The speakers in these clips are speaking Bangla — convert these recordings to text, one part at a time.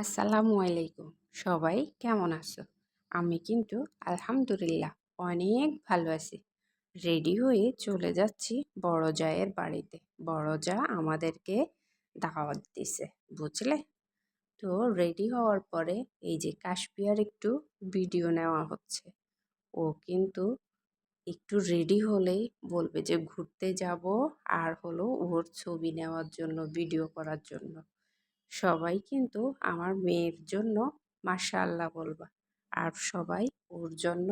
আসসালামু আলাইকুম। সবাই কেমন আছো? আমি কিন্তু আলহামদুলিল্লাহ অনেক ভালো আছি। রেডি হয়ে চলে যাচ্ছি বড় জায়ের বাড়িতে। বড় যা আমাদেরকে দাওয়াত দিছে, বুঝলে? তো রেডি হওয়ার পরে এই যে কাশপিয়ার একটু ভিডিও নেওয়া হচ্ছে। ও কিন্তু একটু রেডি হলেই বলবে যে ঘুরতে যাব আর হলো ওর ছবি নেওয়ার জন্য, ভিডিও করার জন্য। সবাই কিন্তু আমার মেয়ের জন্য মাশাআল্লাহ বলবা। আর সবাই ওর জন্য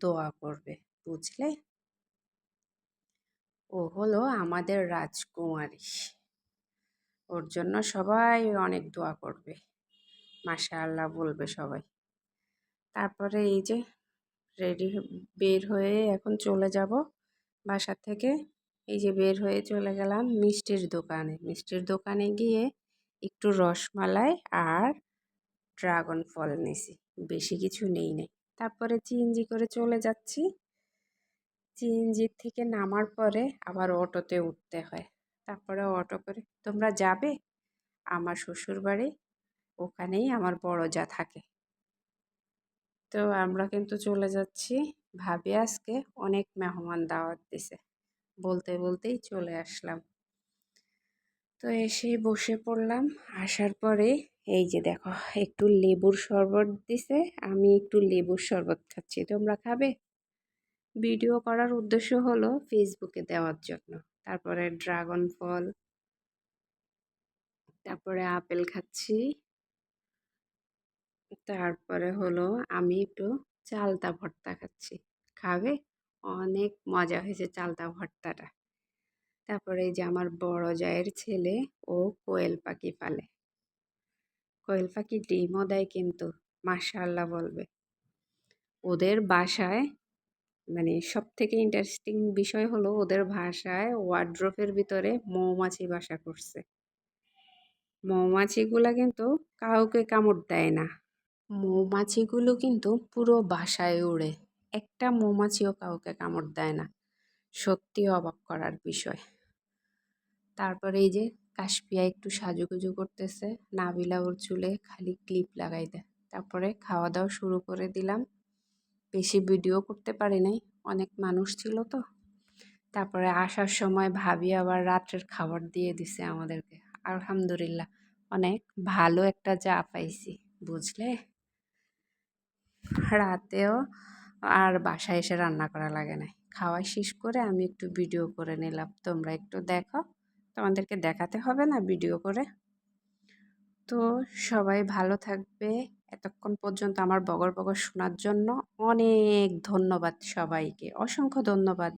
দোয়া করবে, বুঝলে? ও হলো আমাদের রাজকুমারী। ওর জন্য সবাই অনেক দোয়া করবে, মাশাআল্লাহ বলবে সবাই। তারপরে এই যে রেডি বের হয়ে এখন চলে যাব বাসা থেকে। এই যে বের হয়ে চলে গেলাম মিষ্টির দোকানে। মিষ্টির দোকানে গিয়ে একটু রসমালাই আর ড্রাগন ফল নিছি। বেশি কিছু নেই নাই। তারপরে চিনজি করে চলে যাচ্ছি। চিনজির থেকে নামার পরে আবার অটোতে উঠতে হয়। তারপরে অটো করে, তোমরা যাবে? আমার শ্বশুর বাড়ি ওখানেই আমার বড় যা থাকে। তো আমরা কিন্তু চলে যাচ্ছি। ভাবি আজকে অনেক মেহমান দাওয়াত দিছে। বলতে বলতেই চলে আসলাম। তো এসে বসে পড়লাম। আসার পরে এই যে দেখো, একটু লেবুর শরবত দিছে। আমি একটু লেবুর শরবত খাচ্ছি। তোমরা খাবে? ভিডিও করার উদ্দেশ্য হলো ফেসবুকে দেওয়ার জন্য। তারপরে ড্রাগন ফল, তারপরে আপেল খাচ্ছি। তারপরে হলো আমি একটু চালতা ভর্তা খাচ্ছি। খাবে? অনেক মজা হয়েছে চালতা ভর্তাটা। তারপরে এই যে আমার বড় জায়ের ছেলে, ও কোয়েল পাখি পালে। কোয়েল পাখি ডিমও দেয় কিন্তু মাশাল্লাহ বলবে। ওদের বাসায় মানে সব থেকে ইন্টারেস্টিং বিষয় হলো ওদের ভাষায় ওয়ার্ড্রফের ভিতরে মৌমাছি বাসা করছে। মৌমাছিগুলা কিন্তু কাউকে কামড় দেয় না। মৌমাছিগুলো কিন্তু পুরো বাসায় উড়ে। একটা মৌমাছিও কাউকে কামড় দেয় না। সত্যি অবাক করার বিষয়। তারপরে এই যে কাশপিয়া একটু সাজুগুজু করতেছে, নাবিলা ওর চুলে খালি ক্লিপ লাগাই দেয়। তারপরে খাওয়া দাওয়া শুরু করে দিলাম। বেশি ভিডিও করতে পারি নাই, অনেক মানুষ ছিল তো। তারপরে আসার সময় ভাবি আবার রাত্রের খাবার দিয়ে দিছে আমাদেরকে। আলহামদুলিল্লাহ, অনেক ভালো একটা চা পাইছি, বুঝলে? রাতেও আর বাসায় এসে রান্না করা লাগে না খাওয়া শেষ করে আমি একটু ভিডিও করে নিলাম। তোমরা একটু দেখো। তোমাদেরকে দেখাতে হবে না ভিডিও করে। তো সবাই ভালো থাকবে। এতক্ষণ পর্যন্ত আমার বগর বগর শোনার জন্য অনেক ধন্যবাদ সবাইকে। অসংখ্য ধন্যবাদ।